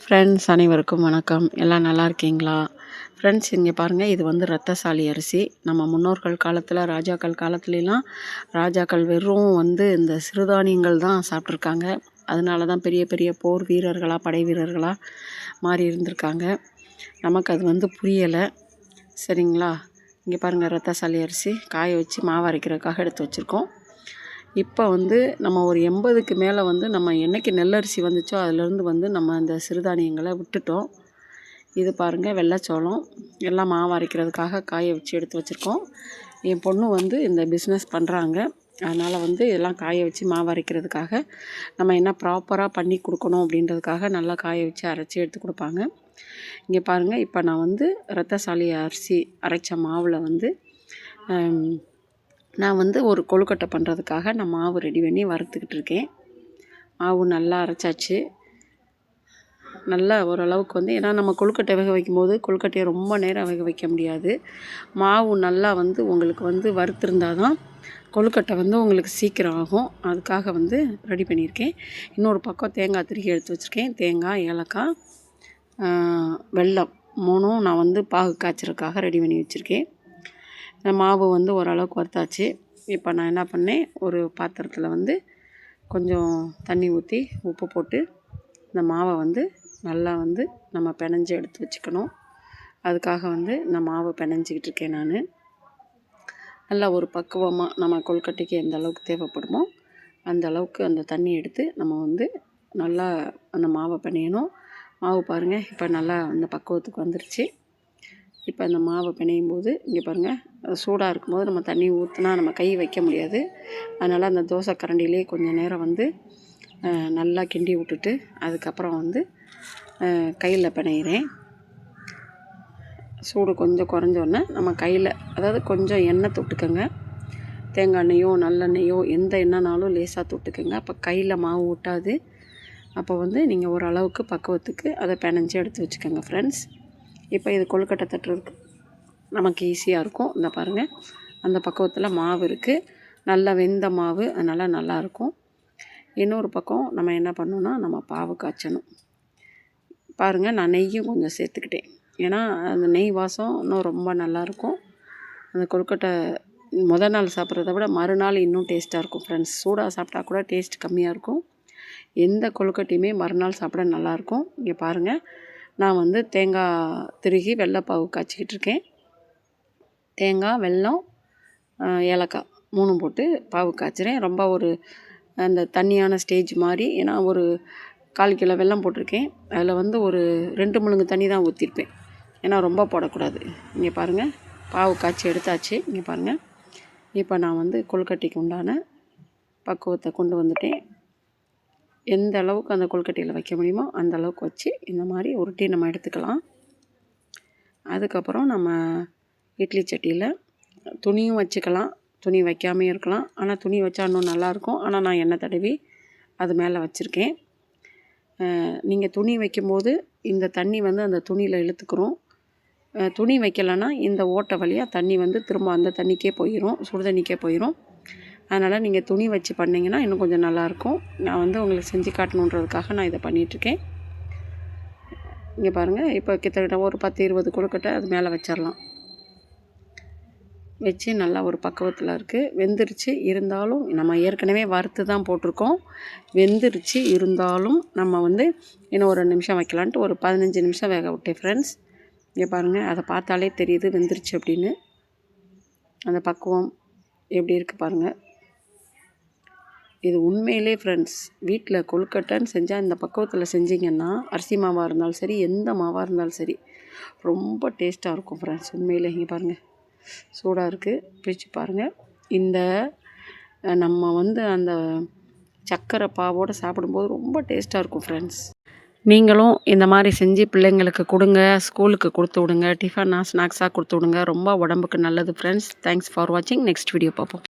Friends அனைவருக்கும் வணக்கம். எல்லாம் நல்லா இருக்கீங்களா? ஃப்ரெண்ட்ஸ் இங்கே பாருங்கள் இது வந்து ரத்தசாலி அரிசி. நம்ம முன்னோர்கள் காலத்தில் ராஜாக்கள் காலத்துலலாம் ராஜாக்கள் வெறும் வந்து இந்த சிறுதானியங்கள் தான் சாப்பிட்ருக்காங்க அதனால தான் பெரிய பெரிய போர் வீரர்களாக படை வீரர்களாக மாறி இருந்திருக்காங்க. நமக்கு அது வந்து புரியலை. சரிங்களா? இங்கே பாருங்கள் ரத்தசாலி அரிசி. காய வச்சு மாவு அரைக்கிறதுக்காக எடுத்து வச்சுருக்கோம். இப்போ வந்து நம்ம ஒரு எண்பதுக்கு மேலே வந்து நம்ம என்றைக்கு நெல்லரிசி வந்துச்சோ அதுலேருந்து வந்து நம்ம அந்த சிறுதானியங்களை விட்டுட்டோம். இது பாருங்கள் வெள்ளைச்சோளம். எல்லாம் மாவு அரைக்கிறதுக்காக காய வச்சு எடுத்து வச்சுருக்கோம். என் பொண்ணு வந்து இந்த பிஸ்னஸ் பண்ணுறாங்க அதனால் வந்து இதெல்லாம் காய வச்சு மாவு அரைக்கிறதுக்காக நம்ம என்ன ப்ராப்பராக பண்ணி கொடுக்கணும் அப்படின்றதுக்காக நல்லா காய வச்சு அரைச்சி எடுத்து கொடுப்பாங்க. இங்கே பாருங்கள் இப்போ நான் வந்து ரத்தசாலி அரிசி அரைச்ச மாவில் வந்து நான் வந்து ஒரு கொழுக்கட்டை பண்ணுறதுக்காக நான் மாவு ரெடி பண்ணி வறுத்துக்கிட்டு இருக்கேன். மாவு நல்லா அரைச்சாச்சு. நல்லா ஓரளவுக்கு வந்து ஏன்னா நம்ம கொழுக்கட்டை வேக வைக்கும்போது கொழுக்கட்டையை ரொம்ப நேரம் வேக வைக்க முடியாது. மாவு நல்லா வந்து உங்களுக்கு வந்து வறுத்துருந்தால் தான் கொழுக்கட்டை வந்து உங்களுக்கு சீக்கிரம் ஆகும். அதுக்காக வந்து ரெடி பண்ணியிருக்கேன். இன்னொரு பக்கம் தேங்காய் திருகி எடுத்து வச்சுருக்கேன். தேங்காய் ஏலக்காய் வெல்லம் மூணும் நான் வந்து பாகு காய்ச்சறதுக்காக ரெடி பண்ணி வச்சுருக்கேன். மாவு வந்து ஓரளவுக்கு வறுத்தாச்சு. இப்போ நான் என்ன பண்ணேன் ஒரு பாத்திரத்தில் வந்து கொஞ்சம் தண்ணி ஊற்றி உப்பு போட்டு இந்த மாவை வந்து நல்லா வந்து நம்ம பிணைஞ்சு எடுத்து வச்சுக்கணும். அதுக்காக வந்து இந்த மாவை பிணைஞ்சிக்கிட்டு இருக்கேன் நான். நல்லா ஒரு பக்குவமாக நம்ம கொழுக்கட்டைக்கு எந்த அளவுக்கு தேவைப்படுமோ அந்த அளவுக்கு அந்த தண்ணி எடுத்து நம்ம வந்து நல்லா அந்த மாவை பிணையணும் மாவு பாருங்கள் இப்போ நல்லா அந்த பக்குவத்துக்கு வந்துருச்சு. இப்போ அந்த மாவை பிணையும் போது இங்கே பாருங்கள் சூடாக இருக்கும்போது நம்ம தண்ணி ஊற்றினா நம்ம கை வைக்க முடியாது. அதனால் அந்த தோசை கரண்டிலே கொஞ்சம் நேரம் வந்து நல்லா கிண்டி விட்டுட்டு அதுக்கப்புறம் வந்து கையில் பிணையிறேன். சூடு கொஞ்சம் குறைஞ்சோடனே நம்ம கையில் அதாவது கொஞ்சம் எண்ணெய் தொட்டுக்கோங்க. தேங்காய் எண்ணெயோ நல்லெண்ணெயோ எந்த எண்ணெய்னாலும் லேசாக தொட்டுக்கோங்க. அப்போ கையில் மாவு ஊட்டாது. அப்போ வந்து நீங்கள் ஓரளவுக்கு பக்குவத்துக்கு அதை பிணைஞ்சி எடுத்து வச்சுக்கோங்க ஃப்ரெண்ட்ஸ் இப்போ இது கொழுக்கட்டை தட்டுறதுக்கு நமக்கு ஈஸியாக இருக்கும். இந்த பாருங்கள் அந்த பக்குவத்தில் மாவு இருக்குது நல்லா வெந்த மாவு அதனால் நல்லாயிருக்கும் இன்னொரு பக்கம் நம்ம என்ன பண்ணோன்னா நம்ம பாவு காய்ச்சணும். பாருங்கள் நான் நெய்யும் கொஞ்சம் சேர்த்துக்கிட்டேன். ஏன்னா அந்த நெய் வாசம் இன்னும் ரொம்ப நல்லாயிருக்கும் அந்த கொழுக்கட்டை முதல் நாள் சாப்பிட்றத விட மறுநாள் இன்னும் டேஸ்ட்டாக இருக்கும். ஃப்ரெண்ட்ஸ் சூடாக சாப்பிட்டா கூட டேஸ்ட் கம்மியாக இருக்கும். எந்த கொழுக்கட்டையுமே மறுநாள் சாப்பிட நல்லாயிருக்கும் இங்கே பாருங்கள் நான் வந்து தேங்காய் திருகி வெள்ளைப்பாவு காய்ச்சிக்கிட்டு இருக்கேன் தேங்காய் வெல்லம் ஏலக்காய் மூணும் போட்டு பாவு காய்ச்சிறேன். ரொம்ப ஒரு அந்த தண்ணியான ஸ்டேஜ் மாதிரி ஏன்னா ஒரு கால் கிலோ வெல்லம் போட்டிருக்கேன். அதில் வந்து ஒரு ரெண்டு முழுங்கு தண்ணி தான் ஊற்றிருப்பேன் ஏன்னா ரொம்ப போடக்கூடாது. இங்கே பாருங்கள் பாவு காய்ச்சி எடுத்தாச்சு. இங்கே பாருங்கள் இப்போ நான் வந்து கொழுக்கட்டைக்கு உண்டான பக்குவத்தை கொண்டு வந்துட்டேன். எந்த அளவுக்கு அந்த கொழுக்கட்டையில் வைக்க முடியுமோ அந்த அளவுக்கு வச்சு இந்த மாதிரி உருட்டி நம்ம எடுத்துக்கலாம். அதுக்கப்புறம் நம்ம இட்லி சட்டியில் துணியும் வச்சுக்கலாம். துணி வைக்காமையும் இருக்கலாம். ஆனால் துணி வச்சா இன்னும் நல்லாயிருக்கும் ஆனால் நான் எண்ணெய் தடவி அது மேலே வச்சுருக்கேன். நீங்கள் துணி வைக்கும்போது இந்த தண்ணி வந்து அந்த துணியில் இழுத்துக்கிறோம். துணி வைக்கலைன்னா இந்த ஓட்டை வழியாக தண்ணி வந்து திரும்ப அந்த தண்ணிக்கே போயிடும் சுடு தண்ணிக்கே போயிடும் அதனால் நீங்கள் துணி வச்சு பண்ணிங்கன்னா இன்னும் கொஞ்சம் நல்லாயிருக்கும். நான் வந்து உங்களுக்கு செஞ்சு காட்டணுன்றதுக்காக நான் இதை பண்ணிகிட்ருக்கேன் இங்கே பாருங்கள் இப்போ கிட்டத்தட்ட ஒரு பத்து இருபது கொழுக்கட்டை அது மேலே வச்சிடலாம் வச்சு நல்லா ஒரு பக்குவத்தில் இருக்குது வெந்துருச்சு இருந்தாலும் நம்ம ஏற்கனவே வறுத்து தான் போட்டிருக்கோம். வெந்துருச்சு இருந்தாலும் நம்ம வந்து இன்னும் ஒரு நிமிஷம் வைக்கலான்ட்டு ஒரு பதினஞ்சு நிமிஷம் வேக விட்டேன் ஃப்ரெண்ட்ஸ் இங்கே பாருங்கள் அதை பார்த்தாலே தெரியுது வெந்துருச்சு அப்படின்னு. அந்த பக்குவம் எப்படி இருக்குது பாருங்கள் இது உண்மையிலே ஃப்ரெண்ட்ஸ் வீட்டில் கொழுக்கட்டைன்னு செஞ்சால் இந்த பக்குவத்தில் செஞ்சிங்கன்னா அரிசி மாவாக இருந்தாலும் சரி எந்த மாவாக இருந்தாலும் சரி ரொம்ப டேஸ்ட்டாக இருக்கும் ஃப்ரெண்ட்ஸ் உண்மையிலே. இங்கே பாருங்கள் சூடாக இருக்குது பிரித்து பாருங்கள் இந்த நம்ம வந்து அந்த சக்கரை பாவோடு சாப்பிடும்போது ரொம்ப டேஸ்ட்டாக இருக்கும் ஃப்ரெண்ட்ஸ் நீங்களும் இந்த மாதிரி செஞ்சு பிள்ளைங்களுக்கு கொடுங்க ஸ்கூலுக்கு கொடுத்து விடுங்க டிஃபனாக ஸ்நாக்ஸாக கொடுத்து விடுங்க. ரொம்ப உடம்புக்கு நல்லது ஃப்ரெண்ட்ஸ் தேங்க்ஸ் ஃபார் வாட்சிங் நெக்ஸ்ட் வீடியோ பார்ப்போம்.